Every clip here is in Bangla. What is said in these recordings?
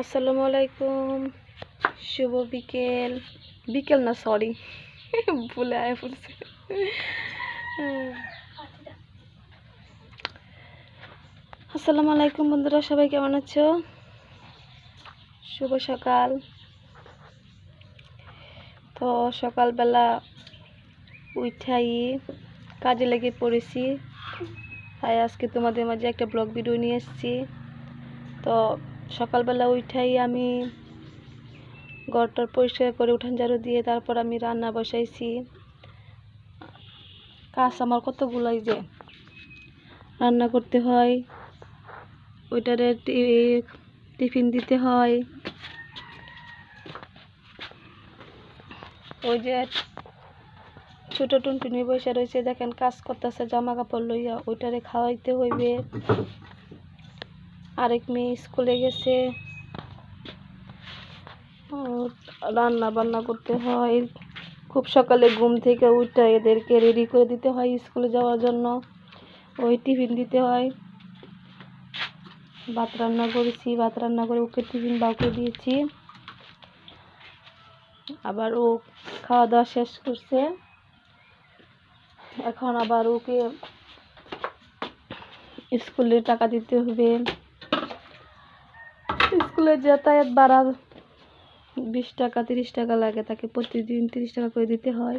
আসসালামু আলাইকুম। শুভ বিকেল। বিকেল না সরি ভুলে আয় পড়ছে আসসালামু আলাইকুম বন্ধুরা, সবাই কেমন আছো? শুভ সকাল। তো সকালবেলা উঠাই, কাজে লেগে পড়েছি। তাই আজকে তোমাদের মাঝে একটা ব্লগ ভিডিও নিয়ে এসেছি। তো সকালবেলা উঠাই আমি ঘরটার পরিষ্কার করে উঠান ঝাড়ু দিয়ে তারপর আমি রান্না বসাইছি। কাজ আমার কতগুলাই যে রান্না করতে হয়, ওইটারে টিফিন দিতে হয়। ওই যে ছোটো টুনটুনি বসে রয়েছে, দেখেন কাজ করতেছে জামা কাপড় লইয়া, ওইটারে খাওয়াইতে হইবে। আরেক মেয়ে স্কুলে গেছে। রান্না বান্না করতে হয়। খুব সকালে ঘুম থেকে উঠে এদেরকে রেডি করে দিতে হয় স্কুলে যাওয়ার জন্য। ওই টিফিন দিতে হয়। ভাত রান্না করেছি, ভাত রান্না করে ওকে টিফিন বাউকে দিয়েছি। আবার ও খাওয়া দাওয়া শেষ করছে। এখন আবার ওকে স্কুলে টাকা দিতে হবে। স্কুলে যাতায়াত বাড়ার বিশ টাকা, তিরিশ টাকা লাগে, তাকে প্রতিদিন তিরিশ টাকা করে দিতে হয়।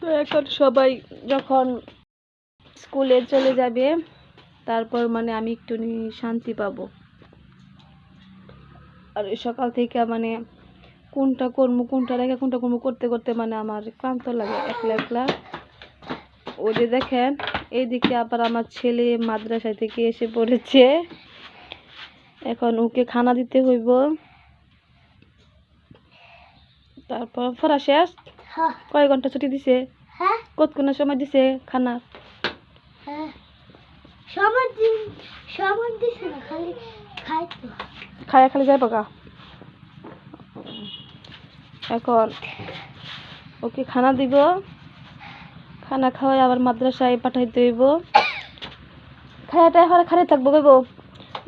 তো এখন সবাই যখন স্কুলে চলে যাবে, তারপর মানে আমি একটু শান্তি পাবো। আর সকাল থেকে মানে কোনটা করব, কোনটা রেখে কোনটা করব, করতে করতে মানে আমার ক্লান্ত লাগে, একলা একলা। যে দেখেন এইদিকে আবার আমার ছেলে মাদ্রাসা থেকে এসে পড়েছে। এখন ওকে খানা দিতে হইব। তারপর পড়া শেষ। হ্যাঁ। কয় ঘণ্টা ছুটি দিছে? হ্যাঁ। কতক্ষণের সময় দিছে খানা? হ্যাঁ। খায়া খালি যাই পাকা এখন ওকে খানা দিব। খানা খাওয়াই আবার মাদ্রাসায় পাঠাইতে হইব। খায়াটা এখন খালি থাকব কইব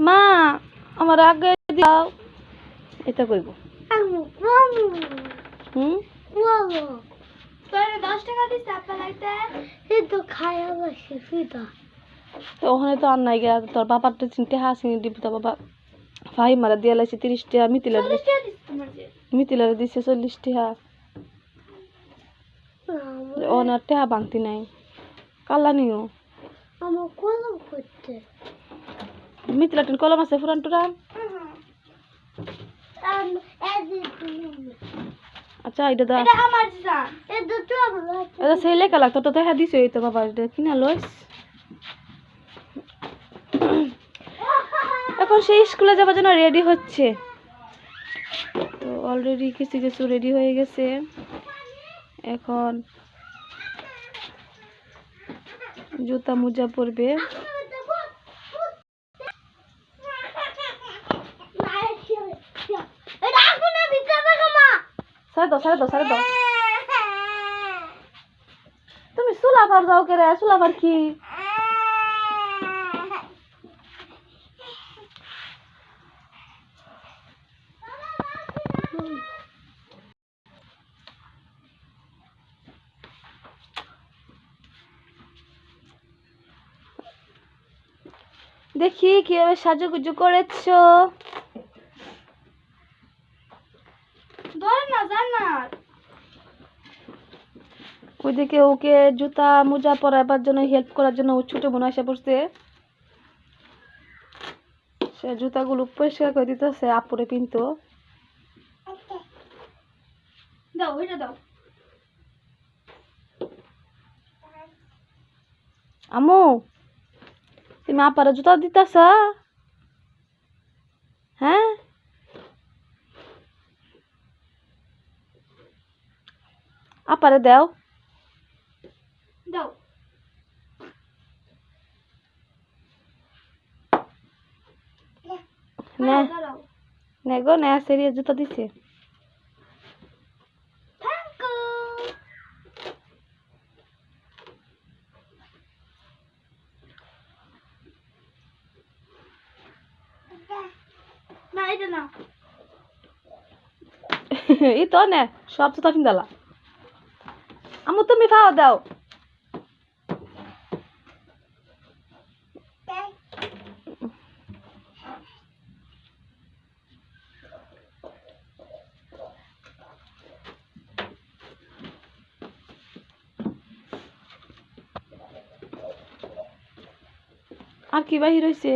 মা আমার আগে দাও। এটা কইব। হুম? আপনার তো ওখানে তো আর নাই গিয়া তোর বাবার তো চিনতে হাসি দিব তো বাবা ভাই মারা দিয়ে লাইছে তিরিশ টাকা মিতিলার চল্লিশ মিতিলার টাকা। ওনার টাকা বাংতি নাই। কাল্লা নিও। আমার কলম করতে। মিতিলা টিন কলম আছে ফুরান টুরান? আচ্ছা এটা দা এটা আমার জান। এটা তো আমার এটা লাগতো তো দেখা দিছে এই তো বাবা এটা কিনা লইস। এখন সেই স্কুলে যাওয়ার জন্য রেডি হচ্ছে। তো অলরেডি কিছু কিছু রেডি হয়ে গেছে। এখন জুতা মোজা পরবে। সাড়ে দশ দশ দশ তুমি সুলাভার যাও কে রে সুলাভার কি? দেখি কীভাবে সাজুগুজু করেছ। ধরে না ওইদিকে ওকে জুতা মোজা পরাবার জন্য হেল্প করার জন্য ও ছোট বোন এসে পড়ছে। সে জুতাগুলো পরিষ্কার করে দিতেছে আপুরে পিনতো। দাও ওইটা দাও। আমু তুমি আপারে জুতা দিতেছ হ্যাঁ আপারে দাও দাও নে দাও নে গো নে সেরিয়ে জুতা দিছে এই তো নে, সব তো তাফিন দালা। আমু তুমি খাওয়া দাও। আর কি বাহির হয়েছে